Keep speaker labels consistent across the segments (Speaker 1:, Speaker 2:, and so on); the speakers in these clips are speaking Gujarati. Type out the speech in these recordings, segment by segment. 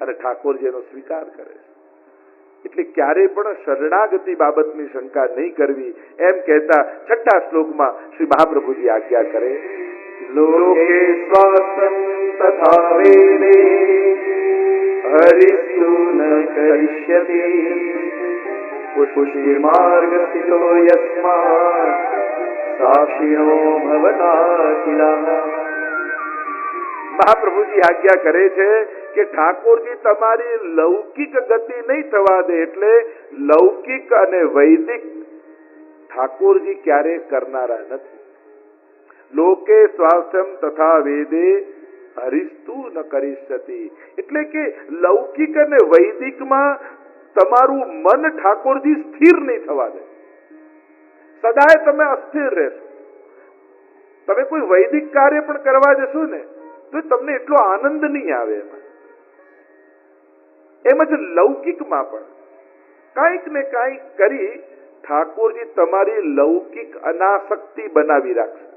Speaker 1: અને ઠાકોરજી એનો સ્વીકાર કરે છે. એટલે ક્યારે પણ શરણાગતિ બાબતની શંકા નહીં કરવી. એમ કહેતા છઠ્ઠા શ્લોકમાં શ્રી મહાપ્રભુજી આજ્ઞા કરે
Speaker 2: લોકે
Speaker 1: મહાપ્રભુજી આજ્ઞા કરે છે કે ઠાકોરજી તમારી લૌકિક ગતિ નહીં થવા દે એટલે લૌકિક અને વૈદિક ઠાકોરજી ક્યારે કરનારા નથી. લોકે સ્વાસ્થ્યમ તથા વેદે હરિસ્તુ ન કરીશતી એટલે કે લૌકિક અને વૈદિકમાં તમારું મન ઠાકોરજી સ્થિર નહીં થવા દે. સદાય તમે અસ્થિર રહેશો. તમે કોઈ વૈદિક કાર્ય પણ કરવા જશો ને, તો તમને એટલો આનંદ નહીં આવે એમાં. એમ જ લૌકિકમાં પણ. કાંઈક ને કાંઈક કરી ઠાકોરજી તમારી લૌકિક અનાસક્તિ બનાવી રાખશે.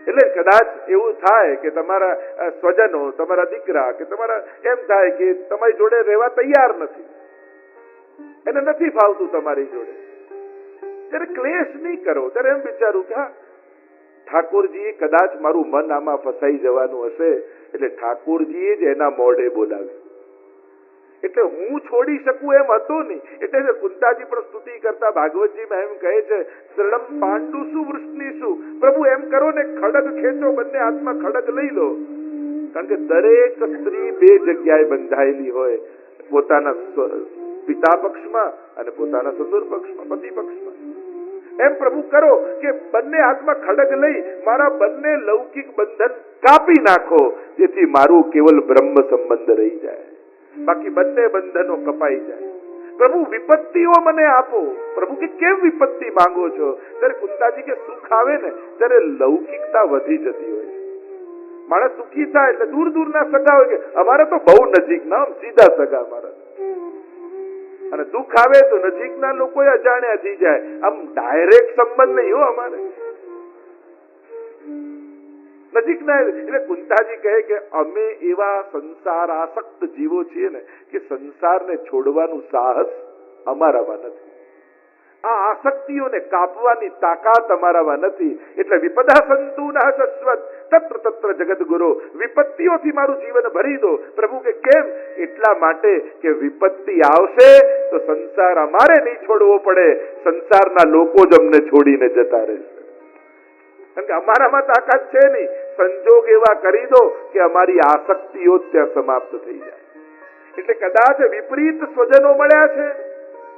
Speaker 1: એટલે કદાચ એવું થાય કે તમારા સ્વજનો, તમારા દીકરા કે તમારા, એમ થાય કે તમારી જોડે રહેવા તૈયાર નથી. એને નથી ફાવતું તમારી જોડે. ત્યારે ક્લેશ નહીં કરો. ત્યારે એમ વિચારું કે હા ઠાકોરજી કદાચ મારું મન આમાં ફસાઈ જવાનું હશે એટલે ઠાકોરજીએ જ એના મોઢે બોલાવ્યું. એટલે હું છોડી શકું એમ હતો નહીં. એટલે કુંતાજી પણ સ્તુતિ કરતા ભાગવતજીમાં એમ કહે છે, શરણમ પાંડુ શું વૃષ્ણિ શું? પ્રભુ એમ કરો ને ખડગ ખેંચો, બંને હાથમાં ખડગ લઈ લો. કારણ કે દરેક સ્ત્રી બે જગ્યાએ બંધાયેલી હોય. પોતાના પિતા પક્ષમાં અને પોતાના સસુર પક્ષમાં, પતિ પક્ષમાં. એમ પ્રભુ કરો કે બંને હાથમાં ખડગ લઈ મારા બંને લૌકિક બંધન કાપી નાખો, જેથી મારું કેવલ બ્રહ્મ સંબંધ રહી જાય. બાકી બંને બંધનો કપાઈ જાય. પ્રભુ, વિપત્તિઓ મને આપો. પ્રભુ, કે કેમ વિપત્તિ માંગો છો? ત્યારે કુંતાજી કે સુખ આવે ને, ત્યારે લૌકિકતા વધી જતી હોય માણસ સુખી થાય એટલે દૂર દૂરના સગા હોય કે, અમારે તો બહુ નજીક ના સીધા સગા અમારા અને દુઃખ આવે તો નજીકના લોકો અજાણ્યા થઈ જાય. આમ ડાયરેક્ટ સંબંધ નહીં હો અમારે. નજીકના એટલે કુંતાજી કહે કે અમે એવા સંસાર આસક્ત જીવો છીએ ને કે સંસારને છોડવાનું સાહસ અમારામાં નથી. આ આસક્તિઓને કાપવાની તાકાત અમારામાં નથી. એટલે વિપદા સંતુ ન શશ્વત તત્ર તત્ર જગદગુરુ, વિપત્તિઓથી મારું જીવન ભરી દો. પ્રભુ કે કેમ? એટલા માટે કે વિપત્તિ આવશે તો સંસાર અમારે નહીં છોડવો પડે. સંસારના લોકો જ અમને છોડીને જતા રહેશે. કારણ કે અમારામાં તાકાત છે નહીં. સંજોગ એવા કરી દો કે અમારી આસક્તિઓ ત્યાં સમાપ્ત થઈ જાય. એટલે કદાચ વિપરીત સ્વજનો મળ્યા છે.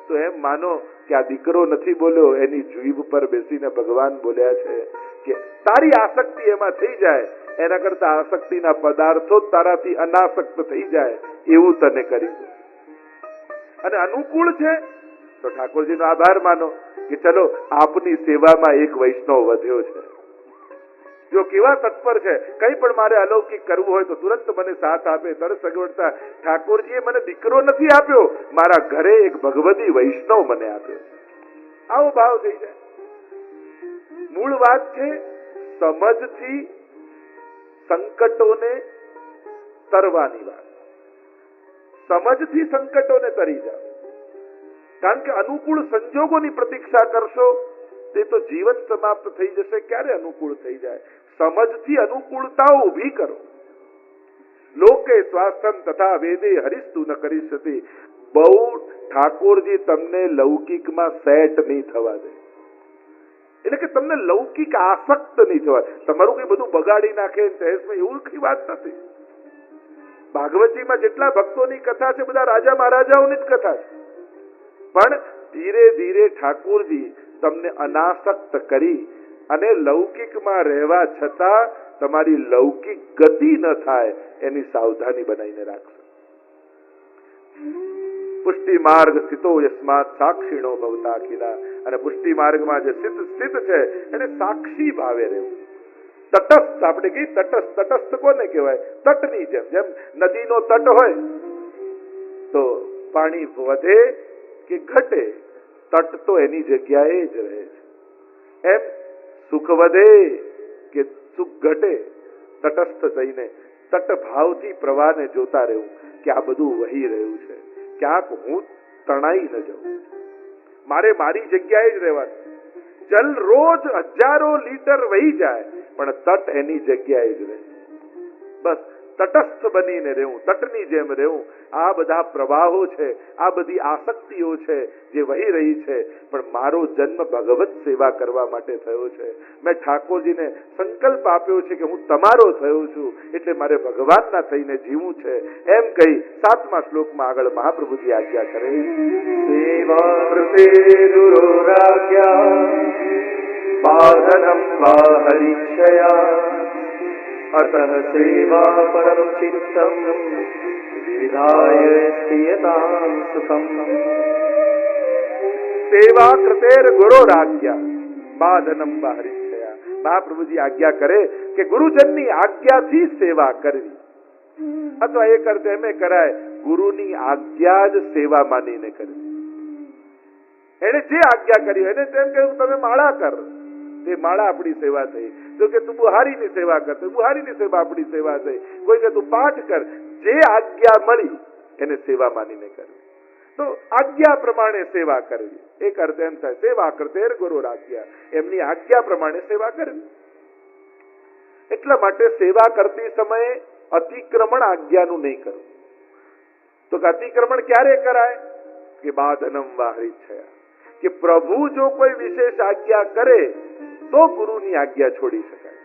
Speaker 1: તો એમ માનો કે આ દીકરો નથી બોલ્યો, એની જીભ પર બેસીને ભગવાન બોલ્યા છે કે તારી આસક્તિ એમાં થઈ જાય. એના કરતા આસક્તિના પદાર્થો તારાથી અનાસક્ત થઈ જાય. એવું તને કરી દો અને અનુકૂળ છે? તો ઠાકોરજીનો આભાર માનો કે ચલો આપની સેવામાં એક વૈષ્ણવ વધ્યો છે. જો કેવા તત્પર છે, કંઈ પણ મારે અલૌકિક કરવું હોય તો તુરંત મને સાથ આપે. તરત સગવડતા ઠાકોરજીએ મને દીકરો નથી આપ્યો, મારા ઘરે એક ભગવતી વૈષ્ણવ મને આપ્યો. આવો ભાવ થઈ જાય. મૂળ વાત છે, સમજથી સંકટોને તરવાની વાત. સમજથી સંકટોને તરી જાઓ. કારણ કે અનુકૂળ સંજોગોની પ્રતીક્ષા કરશો, તે તો જીવન સમાપ્ત થઈ જશે. ક્યારે અનુકૂળ થઈ જાય? સમજથી અનુકૂળતા ઊભી કરો. લોકે સ્વાસ્થ્યમ તથા વેદે હરિસ્તુ ન કરી શકે. બહુ ઠાકોરજી તમને લૌકિકમાં સેટ નહીં થવા દે. એટલે કે તમને લૌકિક આસક્ત નહીં થવા તમારું કઈ બધું બગાડી નાખે એવું કઈ વાત નથી. ભાગવતજીમાં જેટલા ભક્તોની કથા છે, બધા રાજા મહારાજાઓની જ કથા છે. પણ ધીરે ધીરે ઠાકોરજી તમને અનાસક્ત કરી અને લૌકિકમાં રહેવા છતાં તમારી લૌકિક ગતિ ન થાય, એની સાવધાની બનાવીને રાખશો. પુષ્ટિ માર્ગ સ્થિતો યસ્માત સાક્ષીણો ભવતા અખિલા. અને પુષ્ટિ માર્ગમાં જે સ્થિત સ્થિત છે, એને સાક્ષી ભાવે રહેવું. તટસ્થ, આપણે કહીએ તટસ્થ તટસ્થ કોને કહેવાય? તટની જેમ જેમ નદીનો તટ હોય, તો પાણી વધે કે ઘટે, તટ તો એની જગ્યાએ જ રહે છે. એમ સુખ વધે કે સુખ ઘટે? તટસ્થ થઈને, તટભાવથી પ્રવાહને જોતા રહેવું, કે આ બધું વહી રહ્યું છે. ક્યાંક હું તણાઈ ન જાઉં. મારે મારી જગ્યાએ જ રહેવાનું. જલ રોજ હજારો લીટર વહી જાય, પણ તટ એની જગ્યાએ જ રહે. બસ તટસ્થ બનીને રહેવું, તટની જેમ રહેવું. આ બધા પ્રવાહો છે, આ બધી આસક્તિઓ છે જે વહી રહી છે. પણ મારો જન્મ ભગવત સેવા કરવા માટે થયો છે. મેં ઠાકોરજીને સંકલ્પ આપ્યો છે કે હું તમારો થયો છું, એટલે મારે ભગવાનના થઈને જીવવું છે. એમ કહી સાતમા શ્લોકમાં આગળ મહાપ્રભુજી આજ્ઞા કરે
Speaker 2: સેવા પાહનમ अतः सेवा परं चित्तं विधाय स्थीयतां सुखम्
Speaker 1: સેવા કૃતેર ગુરો રાજ્યા બાધનમ બહરિચ્છયા મહાપ્રભુજી આજ્ઞા કરે કે ગુરુજનની આજ્ઞાથી સેવા કરવી અથવા એક અર્થ એમ કરાય ગુરુની આજ્ઞા જ સેવા માનીને કરવી એને જે આજ્ઞા કરી એને તેમ કહ્યું તમે માળા કર તે માળા આપણી સેવા થઈ. તો કે તું બુહારીની સેવા કર, તો બુહારીની સેવા આપણી સેવા થઈ. કોઈ કે તું પાઠ કર, જે આજ્ઞા મળી, એને સેવા માનીને કરવી તો આજ્ઞા પ્રમાણે સેવા કરવી. એક અર્થ એમ થાય, સેવા કરતેર ગુરુ આજ્ઞા એમની આજ્ઞા પ્રમાણે સેવા કરવી. એટલા માટે સેવા કરતી સમયે અતિક્રમણ આજ્ઞાનું નહીં કરવું. તો અતિક્રમણ ક્યારે કરાય? કે બાધનમ વાહરી છે કે પ્રભુ જો કોઈ વિશેષ આજ્ઞા કરે તો ગુરુની આજ્ઞા છોડી શકાય.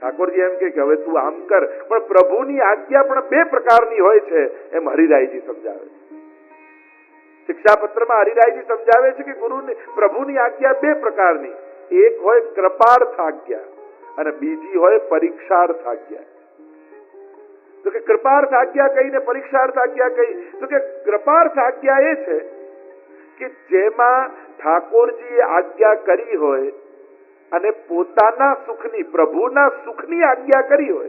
Speaker 1: ઠાકોરજી એમ કે હવે તું આમ કર, પણ પ્રભુની આજ્ઞા પણ બે પ્રકારની હોય છે, એમ હરિરાયજી સમજાવે છે. શિક્ષાપત્રમાં હરિરાયજી સમજાવે છે કે ગુરુની, પ્રભુની આજ્ઞા બે પ્રકારની. એક હોય કૃપાર્થ આજ્ઞા અને બીજી હોય પરીક્ષાર્થ આજ્ઞા તો કે કૃપાર્થ આજ્ઞા કઈ ને પરીક્ષાર્થ આજ્ઞા કઈ? તો કે કૃપાર્થ આજ્ઞા એ છે કે જેમાં ઠાકોરજીએ આજ્ઞા કરી હોય અને પોતાના સુખની, પ્રભુના સુખની આજ્ઞા કરી હોય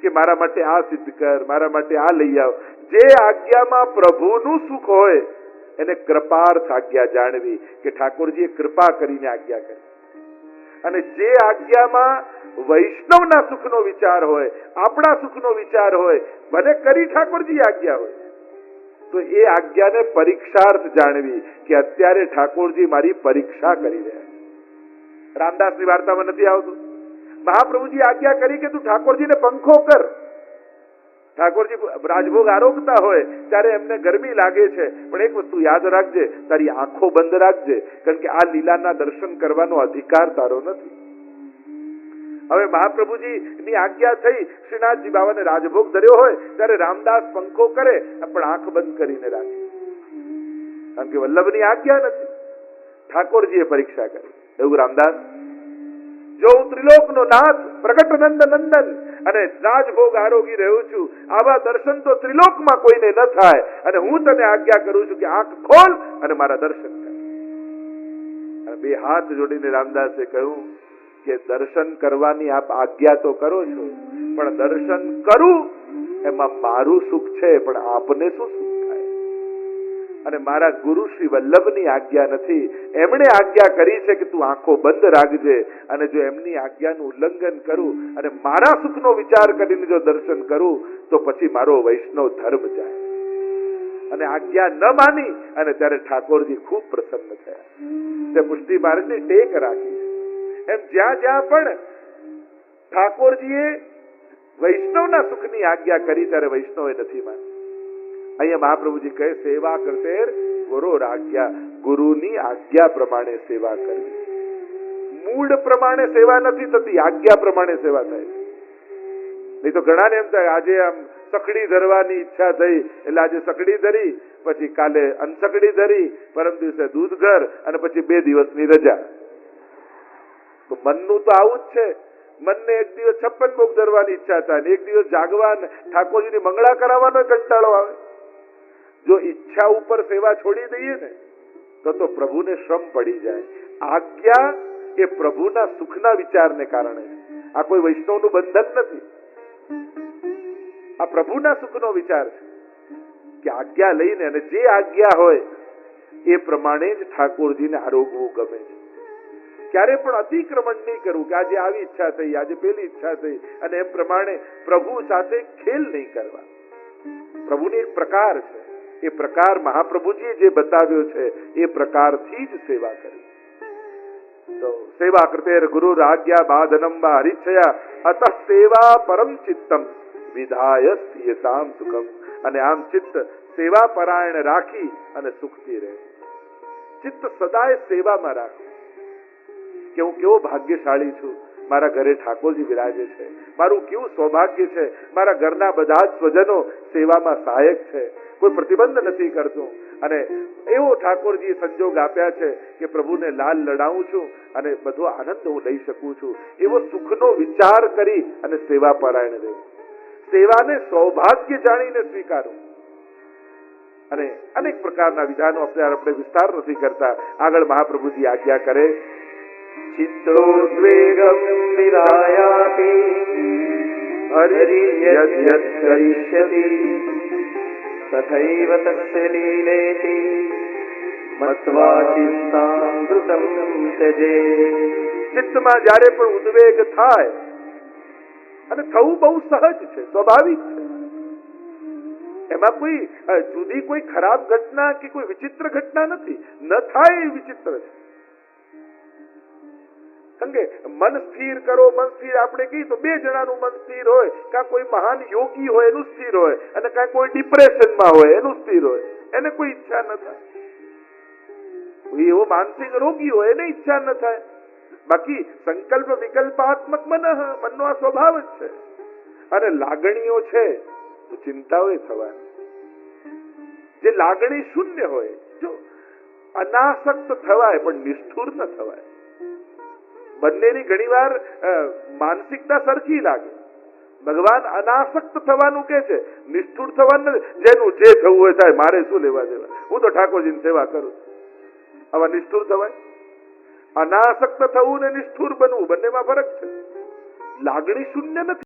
Speaker 1: કે મારા માટે આ સિદ્ધ કર, મારા માટે આ લઈ આવ. જે આજ્ઞામાં પ્રભુનું સુખ હોય, એને કૃપાર્થ આજ્ઞા જાણવી કે ઠાકોરજીએ કૃપા કરીને આજ્ઞા કરી. અને જે આજ્ઞામાં વૈષ્ણવના સુખનો વિચાર હોય, આપણા સુખનો વિચાર હોય, ભલે કરી ઠાકોરજી આજ્ઞા હોય, તો એ આજ્ઞાને પરીક્ષાર્થ જાણવી કે અત્યારે ઠાકોરજી મારી પરીક્ષા કરી રહ્યા રામદાસની વાર્તામાં નથી આવતું. મહાપ્રભુજી આજ્ઞા કરી કે તું ઠાકોરજીને પંખો કર. ઠાકોરજી રાજભોગ આરોગતા હોય ત્યારે એમને ગરમી લાગે છે. પણ એક વસ્તુ યાદ રાખજે, તારી આંખો બંધ રાખજે, કારણ કે આ લીલાના દર્શન કરવાનો અધિકાર તારો નથી. હવે મહાપ્રભુજી ની આજ્ઞા થઈ, શ્રીનાથજી બાબાને રાજભોગ ધર્યો હોય, ત્યારે રામદાસ પંખો કરે, પણ આંખ બંધ કરીને રાખે. કારણ કે વલ્લભની આજ્ઞા નથી. ઠાકોરજીએ પરીક્ષા કરી. એવું રામદાસ જો હું ત્રિલોકનો નાથ પ્રગટ નંદ નંદન અને રાજભોગ આરોગી રહ્યો છું આવા દર્શન તો ત્રિલોકમાં કોઈને ન થાય અને હું તને આજ્ઞા કરું છું કે આંખ ખોલ અને મારા દર્શન કર બે હાથ જોડીને રામદાસે કહ્યું કે દર્શન કરવાની આપ આજ્ઞા તો કરો છો, પણ દર્શન કરું એમાં મારું સુખ છે, પણ આપને શું સુખ? અને મારા ગુરુ શ્રી વલ્લભની આજ્ઞા નથી. એમણે આજ્ઞા કરી છે કે તું આંખો બંધ રાખજે અને જો એમની આજ્ઞાનું ઉલ્લંઘન કરું અને મારા સુખનો વિચાર કરીને જો દર્શન કરું, તો પછી મારો વૈષ્ણવ ધર્મ જાય. અને આજ્ઞા ન માની અને ત્યારે ઠાકોરજી ખૂબ પ્રસન્ન થયા. તે પુષ્ટિ મહારાજની ટેક રાખી. એમ જ્યાં જ્યાં પણ ઠાકોરજીએ વૈષ્ણવના સુખની આજ્ઞા કરી, ત્યારે વૈષ્ણવે નથી માની. અહીંયા મહાપ્રભુજી કહે, સેવા કરશે ગુરુ આજ્ઞા ગુરુની આજ્ઞા પ્રમાણે સેવા કરવી. મૂળ પ્રમાણે સેવા નથી થતી, આજ્ઞા પ્રમાણે સેવા થાય. નહીં તો ઘણાને એમ થાય, આજે આમ સકડી ધરવાની ઈચ્છા થઈ, એટલે આજે સકડી ધરી, પછી કાલે અનસકડી ધરી, પરમ દિવસે દૂધ ઘર, અને પછી બે દિવસની રજા. તો મનનું તો આવું જ છે. મનને એક દિવસ છપ્પન ભોગ ધરવાની ઈચ્છા થાય એક દિવસ જાગવા ઠાકોરજીની મંગળા કરાવવાનો કંટાળો આવે. જો ઈચ્છા ઉપર સેવા છોડી દઈએ ને, તો તો પ્રભુને શ્રમ પડી જાય. આજ્ઞા એ પ્રભુના સુખના વિચારને કારણે આ કોઈ વૈષ્ણવનું બંધન નથી. આ પ્રભુના સુખનો વિચાર છે કે આજ્ઞા લઈને અને જે આજ્ઞા હોય, એ પ્રમાણે જ ઠાકોરજીને આરોગવું ગમે છે. ક્યારે પણ અતિક્રમણ નહીં કરવું કે આજે આવી ઈચ્છા થઈ, આજે પેલી ઈચ્છા થઈ, અને એમ પ્રમાણે પ્રભુ સાથે ખેલ નહીં કરવા. પ્રભુની એક પ્રકાર છે. એ પ્રકાર મહાપ્રભુજીએ જે બતાવ્યો છે, એ પ્રકારથી જ સેવા કરી. તો સેવા કૃતે ગુરુ રાજ્યા બાધનમ વા હરિચ્છયા, અત સેવા પરમ ચિત્તમ, વિધાય સ્થિયતામ સુખમ. અને આમ ચિત્ત સેવા પરાયણ રાખી અને સુખથી રહે. ચિત્ત સદાય સેવામાં રાખે. કે હું કેવો ભાગ્યશાળી છું? મારા ઘરે ઠાકોરજી બિરાજે છે. મારું કેવું સૌભાગ્ય છે. મારા ઘરના બધા જ સ્વજનો સેવામાં સહાયક છે. કોઈ પ્રતિબંધ નથી કરતું. અને એવો ઠાકોરજી સંજોગ આપ્યા છે કે પ્રભુને લાલ લડાવું છું અને બધો આનંદ હું લઈ શકું છું. એવો સુખનો વિચાર કરી અને સેવા પરાયણ રહેવું સેવાને સૌભાગ્ય જાણીને સ્વીકારવું અને અનેક પ્રકારના વિધાનો અત્યારે આપણે વિસ્તાર નથી કરતા. આગળ મહાપ્રભુજી આજ્ઞા કરે
Speaker 2: चित्तोद्वेगं विधायापि हरिर्यद्यत् करिष्यति तथैव तस्य लीलेति मत्वा चिन्तामृतं त्यजे
Speaker 1: ચિત્તમાં જ્યારે પણ ઉદ્વેગ થાય અને થવું બહુ સહજ છે સ્વાભાવિક છે એમાં કોઈ અ, જુદી કોઈ ખરાબ ઘટના કે કોઈ વિચિત્ર ઘટના નથી ન થાય એ વિચિત્ર છે કારણ મન સ્થિર કરો, મન સ્થિર. આપણે કહીએ તો બે જણાનું મન સ્થિર હોય. કાં કોઈ મહાન યોગી હોય, એનું સ્થિર હોય. અને કાં કોઈ ડિપ્રેશનમાં હોય, એનું સ્થિર હોય. એને કોઈ ઈચ્છા ન થાય. એવો માનસિક રોગી હોય, એને ઈચ્છા ન થાય. બાકી સંકલ્પ વિકલ્પાત્મક મન, મનનો આ સ્વભાવ જ છે. અને લાગણીઓ છે, તો ચિંતાઓ થવાની. જે લાગણી શૂન્ય હોય, જો અનાસક્ત થવાય, પણ નિષ્ઠુર ન થવાય બંનેની ઘણીવાર માનસિકતા સરખી લાગે. ભગવાન અનાસક્ત થવાનું કે છે, નિષ્ઠુર થવાનું જેનું જે થવું હોય થાય, મારે શું લેવા દેવા? હું તો ઠાકોરજીની સેવા કરું છું. આવા નિષ્ઠુર થવાય? અનાસક્ત થવું ને નિષ્ઠુર બનવું બંનેમાં ફરક છે. લાગણી શૂન્ય નથી.